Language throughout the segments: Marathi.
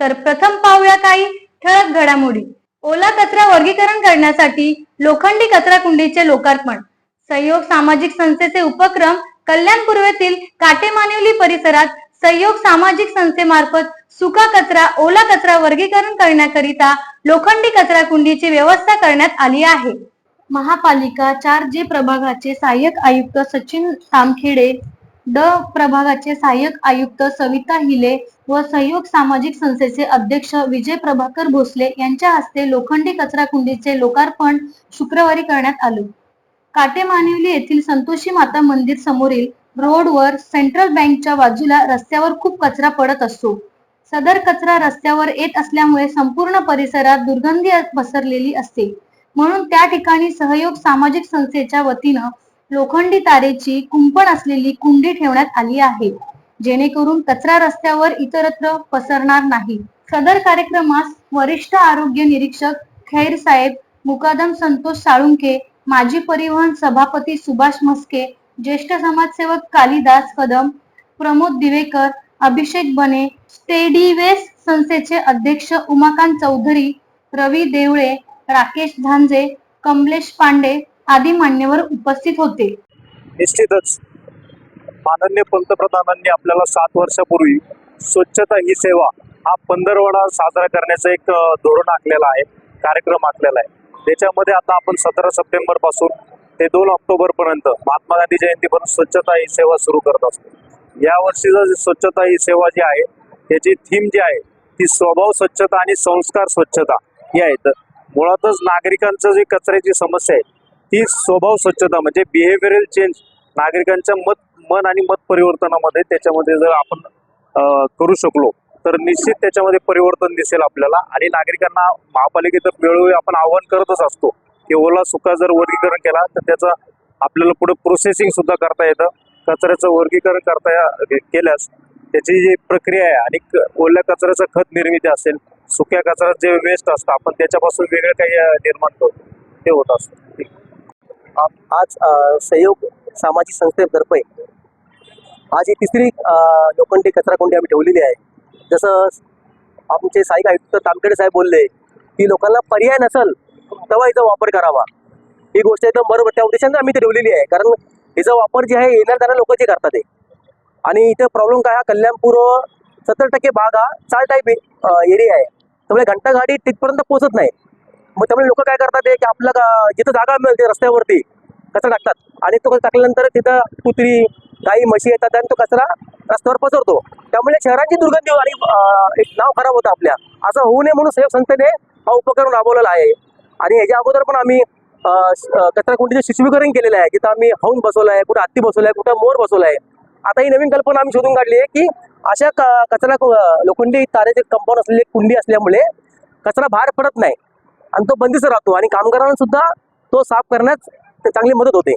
तर प्रथम पाहूया काही ठळक घडामोडी. ओला कचरा वर्गीकरण करण्यासाठी लोखंडी कचरा कुंडीचे लोकार्पण. सहयोग सामाजिक संस्थेचे उपक्रम कल्याण पूर्वेतील काटेमानिवली परिसरात सहयोग सामाजिक संस्थेमार्फत सुका कचरा ओला कचरा वर्गीकरण करण्याकरिता लोखंडी कचरा कुंडीची व्यवस्था करण्यात आली आहे. महापालिका चार जे प्रभागाचे सहाय्यक आयुक्त सचिन तामखेडे ड प्रभागाचे सहाय्यक आयुक्त सविता हिले व सहयोग सामाजिक संस्थेचे अध्यक्ष विजय प्रभाकर भोसले यांच्या हस्ते लोखंडी कचरा कुंडीचे लोकार्पण शुक्रवारी करण्यात आले. काटेमानिवली येथील संतोषी माता मंदिर समोरील रोडवर सेंट्रल बँकच्या बाजूला रस्त्यावर खूप कचरा पडत असतो. सदर कचरा रस्त्यावर येत असल्यामुळे संपूर्ण परिसरात दुर्गंधी पसरलेली असते. म्हणून त्या ठिकाणी सहयोग सामाजिक संस्थेच्या वतीनं लोखंडी तारेची कुंपण असलेली कुंडी ठेवण्यात आली आहे. जेणेकरून कचरा रस्त्यावर इतरत्र पसरणार नाही. सदर कार्यक्रमास वरिष्ठ आरोग्य निरीक्षक खैर साहेब मुकादम संतोष साळुंके माजी परिवहन सभापती सुभाष मस्के ज्येष्ठ समाजसेवक कालिदास कदम प्रमोद दिवेकर अभिषेक बने स्टेडीवेस संस्थेचे अध्यक्ष उमाकांत चौधरी रवी देवळे राकेश धांजे कमलेश पांडे आदी मान्यवर उपस्थित होते. निश्चितच. माननीय पंतप्रधानांनी आपल्याला सात वर्षापूर्वी स्वच्छता ही सेवा हा पंधरवडा साजरा करण्याचं एक धोरण आखलेलं आहे कार्यक्रम आखलेला आहे. त्याच्यामध्ये आता आपण सतरा सप्टेंबरपासून ते दोन ऑक्टोबर पर्यंत महात्मा गांधी जयंतीपर्यंत स्वच्छता ही सेवा सुरू करत असतो. या वर्षीचा स्वच्छता ही सेवा जी आहे त्याची थीम जी आहे ती स्वभाव स्वच्छता आणि संस्कार स्वच्छता ही आहे. तर मुळातच नागरिकांचं जी कचऱ्याची समस्या आहे ती स्वभाव स्वच्छता म्हणजे बिहेवियरल चेंज नागरिकांच्या मत मन आणि मत परिवर्तनामध्ये त्याच्यामध्ये जर आपण करू शकलो तर निश्चित त्याच्यामध्ये परिवर्तन दिसेल आपल्याला. आणि नागरिकांना महापालिकेचं वेळोवेळी आपण आव्हान करतच असतो की ओला सुका जर वर्गीकरण केला तर त्याचं आपल्याला पुढे प्रोसेसिंग सुद्धा करता येतं. कचऱ्याचं वर्गीकरण करता या- केल्यास त्याची जी प्रक्रिया आहे आणि क- ओल्या कचऱ्याचं खत निर्मिती असेल सुक्या कचऱ्यात जे वेस्ट असतं आपण त्याच्यापासून वेगळं काही निर्माण करतो ते होत असतं. आज सहयोग सामाजिक संस्थेतर्फे आज ही तिसरी लोखंडी कचराकोंडी आम्ही ठेवलेली आहे. जसं आमचे साईक आयुक्त तामखेडे साहेब बोलले की लोकांना पर्याय नसल तेव्हा याचा वापर करावा. ही गोष्ट एकदम बरोबर त्या उद्देशाने आम्ही ती ठेवलेली आहे. कारण याचा वापर जे आहे येणार जाणार लोक जे करतात ते. आणि इथे प्रॉब्लेम काय हा कल्याणपूर सत्तर टक्के भाग हा चार टाईप एरिया आहे. त्यामुळे घंटा गाडी तिथपर्यंत पोहोचत नाही. मग त्यामुळे लोक काय करतात की आपलं जिथं जागा मिळते रस्त्यावरती कचरा टाकतात. आणि तो कसं टाकल्यानंतर तिथं कुत्री गाई म्हशी येतात आणि तो कचरा रस्त्यावर पसरतो. त्यामुळे शहराची दुर्गंधी आणि एक नाव खराब होतं आपल्या. असं होऊ नये म्हणून सेव संस्थेने हा उपक्रम राबवलेला आहे. आणि याच्या अगोदर पण आम्ही कचराकुंडीचं शिशुवीकरण कचरा शिशवीकरण केलेलं आहे. जिथं आम्ही हौन बसवलं आहे कुठं हत्ती बसवलं आहे कुठं मोर बसवलं आहे. आता ही नवीन कल्पना आम्ही शोधून काढली आहे की अशा क- कचरा लोखंडी तारेचे कंपाऊंड असलेली कुंडी असल्यामुळे कचरा बाहेर पडत नाही. आणि तो बंदिस्त राहतो. आणि कामगारांना सुद्धा तो साफ करण्यास चांगली मदत होते.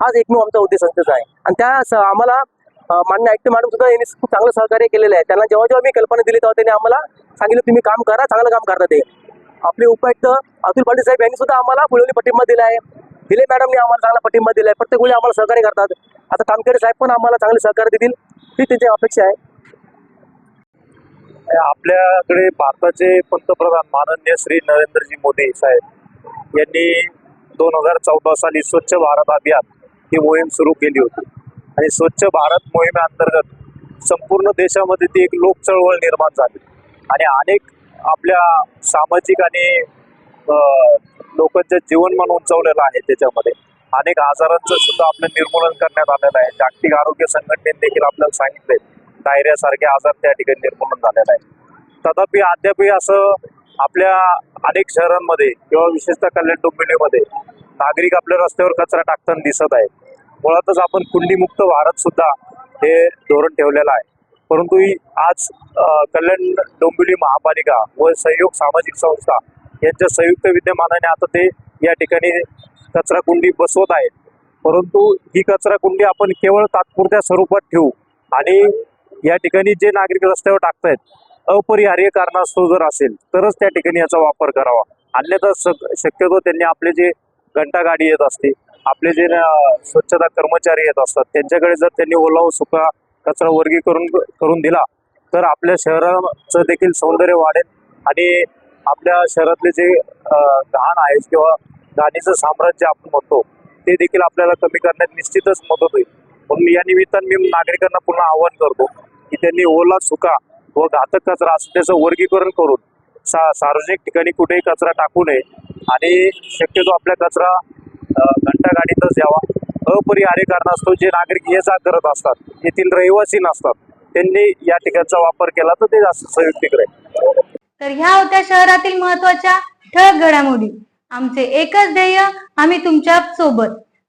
हाच एकमेव आमचा उद्देश संस्थेचा आहे. आणि त्या आम्हाला मान्य आयुक्त मॅडम सुद्धा यांनी खूप चांगलं सहकार्य केलेलं आहे. त्यांना जेव्हा जेव्हा मी कल्पना दिली तेव्हा त्यांनी आम्हाला सांगितलं तुम्ही काम करा चांगलं काम करता ते. आपले उपायुक्त अतुल पाटील साहेब यांनी सुद्धा आम्हाला फुलवली पाठिंबा दिला आहे. दिले मॅडमने आम्हाला चांगला पाठिंबा दिला आहे. प्रत्येक वेळी आम्हाला सहकार्य करतात. आता तामखेडे साहेब पण आम्हाला चांगले सहकार्य देतील. ही त्यांची अपेक्षा आहे. आपल्याकडे भारताचे पंतप्रधान माननीय श्री नरेंद्रजी मोदी साहेब यांनी दोन हजार चौदा साली स्वच्छ भारत अभियान ही मोहीम सुरू केली होती. आणि स्वच्छ भारत मोहिमेअंतर्गत संपूर्ण देशामध्ये ती एक लोक चळवळ निर्माण झाली. आणि अनेक आपल्या सामाजिक आणि अं, लोकांचं जीवनमान उंचावलेलं आहे त्याच्यामध्ये. अनेक आजारांचं सुद्धा आपलं निर्मूलन करण्यात आलेलं आहे. जागतिक आरोग्य संघटनेने देखील आपल्याला सांगितलंय. डायरियासारखे आजार त्या ठिकाणी निर्मूलन झालेला आहे तथापि अद्यापही असं आपल्या अनेक शहरांमध्ये किंवा विशेषतः कल्याण डोंबिवलीमध्ये नागरिक आपल्या रस्त्यावर कचरा टाकताना दिसत आहे मुळातच आपण कुंडीमुक्त भारत सुद्धा हे धोरण ठेवलेलं आहे. परंतु ही आज कल्याण डोंबिवली महापालिका व सहयोग सामाजिक संस्था यांच्या संयुक्त विद्यमानाने आता ते या ठिकाणी कचरा कुंडी बसवत आहेत. परंतु ही कचरा कुंडी आपण केवळ तात्पुरत्या स्वरूपात ठेवू आणि या ठिकाणी जे नागरिक रस्त्यावर टाकतायत अपरिहार्य कारणास्तव जर असेल तरच त्या ठिकाणी याचा वापर करावा. अन्यथा स- शक्यतो त्यांनी आपले जे घंटा गाडी येत असते आपले जे स्वच्छता कर्मचारी येत असतात त्यांच्याकडे जर त्यांनी ओला सुका कचरा वर्गीकरण करून दिला तर आपल्या शहराचं देखील सौंदर्य वाढेल आणि आपल्या शहरातले जे घाण आहे किंवा घाणीचं साम्राज्य आपण म्हणतो ते देखील आपल्याला कमी करण्यात निश्चितच मदत होईल. म्हणून या निमित्तानं मी नागरिकांना पुन्हा आवाहन करतो की त्यांनी ओला सुका व घातक कचरा असं त्याचं वर्गीकरण करून सा सार्वजनिक ठिकाणी कुठेही कचरा टाकू नये आणि शक्यतो आपल्या कचरा घंटा गाडीतच द्यावा अपरिहार्य कारणास्तव जे नागरिक ये जा करत असतात येथील रहिवासी नसतात त्यांनी या ठिकाणचा वापर केला तर ते जास्त संयुक्तिक राहील. तर ह्या होत्या शहरातील महत्त्वाच्या ठळक घडामोडी. आमचे एकच ध्येय आम्ही तुमच्यासोबत.